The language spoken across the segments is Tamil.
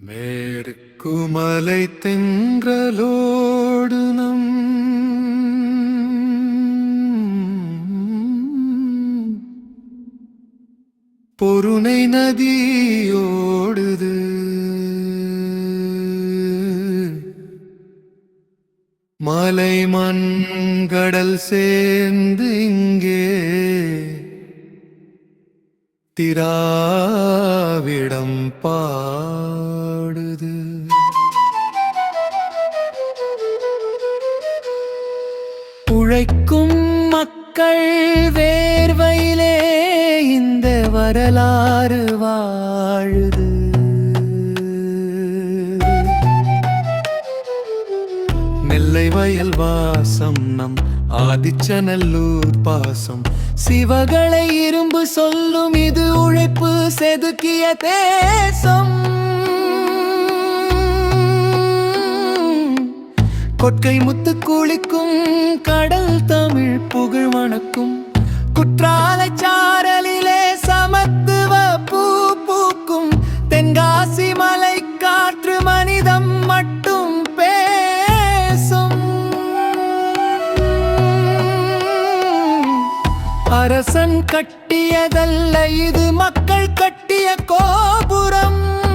மேற்குமலை தென்றலோடு நம் பொருணை நதியோடுது. மலை மண் கடல் சேர்ந்து இங்கே திராவிடம் பா மக்கள் வேர்வையிலே இந்த வரலாறு வாழுது. நெல்லை வயல் வாசம் நம் ஆதிச்சநல்லூர் பாசம். சிவகளை இரும்பு சொல்லும் இது உழைப்பு செதுக்கிய தேசம். கொற்கை முத்து குளிக்கும் கடல் தமிழ் புகழ் வணக்கும். குற்றாலை சாரலிலே சமத்துவ பூ பூக்கும். தென்காசி மலை காற்று மனிதம் மட்டும் பேசும். அரசன் கட்டியதல்ல இது மக்கள் கட்டிய கோபுரம்.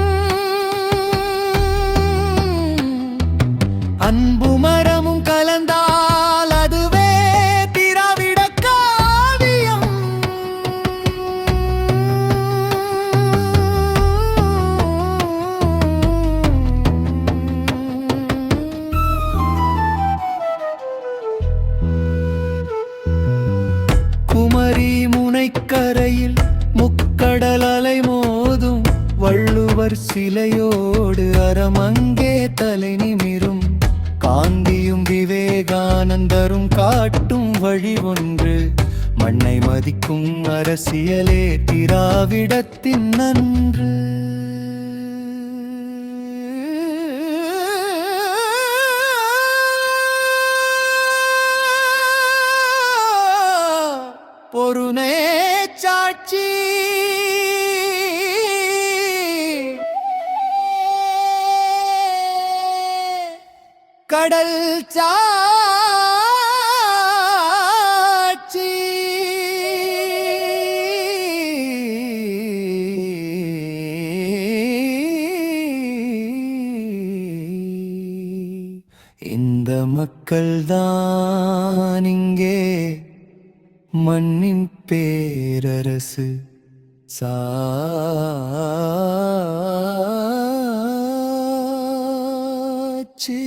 கரையில் முக்கடல் அலை மோதும். வள்ளுவர் சிலையோடு அறமங்கே தலை நிமிரும். காந்தியும் விவேகானந்தரும் காட்டும் வழி ஒன்று. மண்ணை மதிக்கும் அரசியலே திராவிடத்தின் நன்று. கடல் சாட்சி. இந்த மக்கள்தான் இங்கே மண்ணின் பேரரசு. சாட்சி